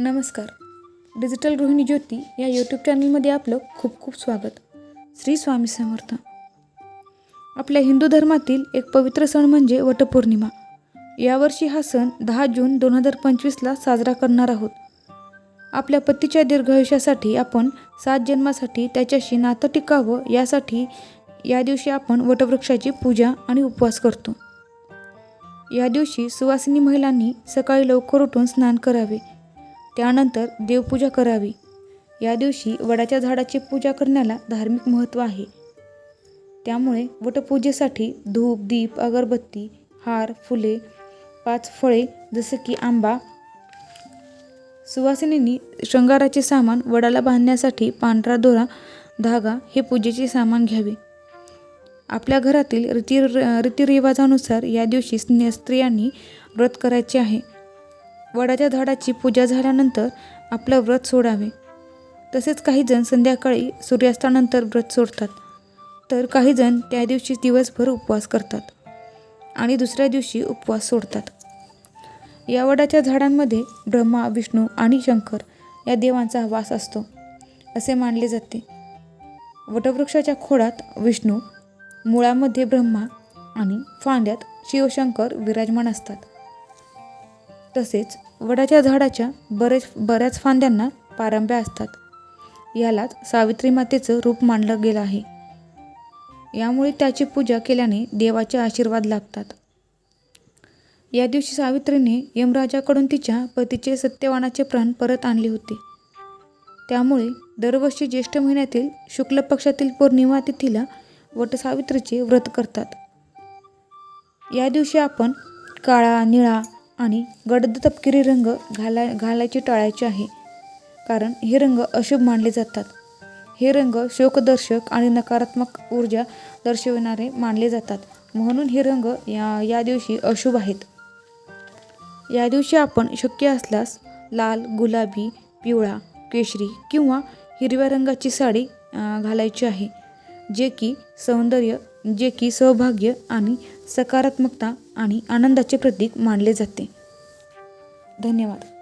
नमस्कार. डिजिटल गृहिणी ज्योती या यूट्यूब चॅनलमध्ये आपलं खूप खूप स्वागत. श्री स्वामी समर्थ. आपल्या हिंदू धर्मातील एक पवित्र सण म्हणजे वटपौर्णिमा. यावर्षी हा सण दहा जून दोन हजार पंचवीसला साजरा करणार आहोत. आपल्या पतीच्या दीर्घायुष्यासाठी आपण सात जन्मासाठी त्याच्याशी नातं टिकावं यासाठी या दिवशी आपण वटवृक्षाची पूजा आणि उपवास करतो. या दिवशी सुवासिनी महिलांनी सकाळी लवकर उठून स्नान करावे. त्यानंतर देवपूजा करावी. या दिवशी वडाच्या झाडाची पूजा करण्याला धार्मिक महत्त्व आहे. त्यामुळे वटपूजेसाठी धूप दीप अगरबत्ती हार फुले पाच फळे जसे की आंबा सुवासिनींनी शृंगाराचे सामान वडाला बांधण्यासाठी पांढरा दोरा धागा हे पूजेचे सामान घ्यावे. आपल्या घरातील रीती रीतिरिवाजानुसार या दिवशी स्ने स्त्रियांनी व्रत करायचे आहे. वडाच्या झाडाची पूजा झाल्यानंतर आपलं व्रत सोडावे. तसेच काही जण संध्याकाळी सूर्यास्तानंतर व्रत सोडतात. तर काही जण त्या दिवशी दिवसभर उपवास करतात आणि दुसऱ्या दिवशी उपवास सोडतात. या वडाच्या झाडांमध्ये ब्रह्मा विष्णू आणि शंकर या देवांचा वास असतो असे मानले जाते. वटवृक्षाच्या खोडात विष्णू मुळामध्ये ब्रह्मा आणि फांद्यात शिवशंकर विराजमान असतात. तसेच वडाच्या झाडाच्या बरेच बऱ्याच फांद्यांना पारंब्या असतात. यालाच सावित्री मातेचं रूप मानलं गेलं आहे. यामुळे त्याची पूजा केल्याने देवाचे आशीर्वाद लाभतात. या दिवशी सावित्रीने यमराजाकडून तिच्या पतीचे सत्यवानाचे प्राण परत आणले होते. त्यामुळे दरवर्षी ज्येष्ठ महिन्यातील शुक्ल पक्षातील पौर्णिमा तिथीला वटसावित्रीचे व्रत करतात. या दिवशी आपण काळा निळा आणि गडद तपकिरी रंग घाला घालायचे टाळायचे आहे. कारण हे रंग अशुभ मानले जातात. हे रंग शोकदर्शक आणि नकारात्मक ऊर्जा दर्शविणारे मानले जातात. म्हणून हे रंग या या दिवशी अशुभ आहेत. या दिवशी आपण शक्य असल्यास लाल गुलाबी पिवळा केशरी किंवा हिरव्या रंगाची साडी घालायची आहे जे की सौंदर्य जे की सौभाग्य आणि सकारात्मकता आणि आनंदाचे प्रतीक मानले जाते. धन्यवाद.